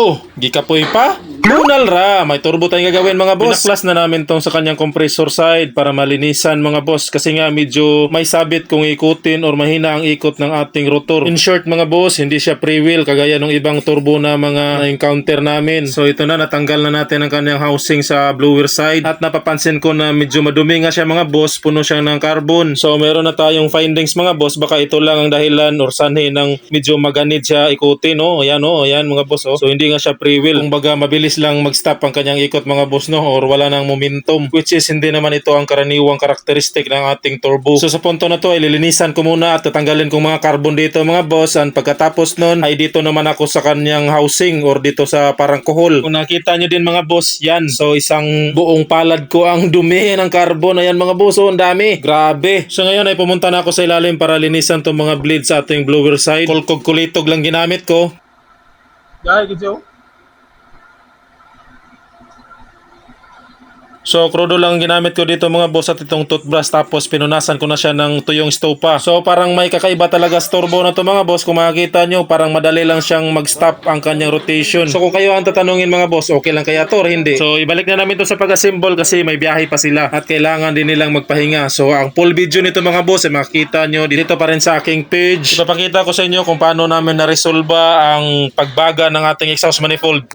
Oh, gikapoy pa? Bunal ra, may turbo tayong gagawin mga boss. Pinaklas na namin tong sa kanyang compressor side para malinisan mga boss kasi nga medyo may sabit kung ikutin or mahina ang ikot ng ating rotor. In short mga boss, hindi siya pre-wheel kagaya ng ibang turbo na mga na-encounter namin. So ito na, natanggal na natin ang kanyang housing sa blower side at napapansin ko na medyo madumi nga siya mga boss, puno siya ng carbon. So meron na tayong findings mga boss, baka ito lang ang dahilan or sanhi ng medyo maganid siya ikutin, no? Ayan, no? Ayan mga boss, oh. So hindi nga siya pre-wheel. Kung baga mabilis lang mag-stop ang kanyang ikot mga boss, no? Or wala nang momentum. Which is hindi naman ito ang karaniwang karakteristik ng ating turbo. So sa punto na to, ililinisan ko muna at tatanggalin ko mga carbon dito mga boss. And pagkatapos nun, ay dito naman ako sa kanyang housing or dito sa parang kuhol. Kung nakita nyo din mga boss, yan. So isang buong palad ko ang dumi ng carbon. Ayan mga boss, oh, ang dami. Grabe. So ngayon ay pumunta na ako sa ilalim para linisan tong mga blades sa ating blower side. Kulkog kulitog lang ginamit ko. Gaya, gidyo. So, krudo lang ang ginamit ko dito mga boss at itong toothbrush tapos pinunasan ko na siya ng tuyong stopa. So, parang may kakaiba talaga sa turbo na to mga boss. Kung makikita nyo, parang madali lang siyang mag-stop ang kanyang rotation. So, kung kayo ang tatanungin mga boss, okay lang kaya to or hindi? So, ibalik na namin to sa pag-assemble kasi may biyahe pa sila at kailangan din nilang magpahinga. So, ang full video nito mga boss ay makikita nyo dito pa rin sa aking page. Ipapakita ko sa inyo kung paano namin na-resolve ang pagbaga ng ating exhaust manifold.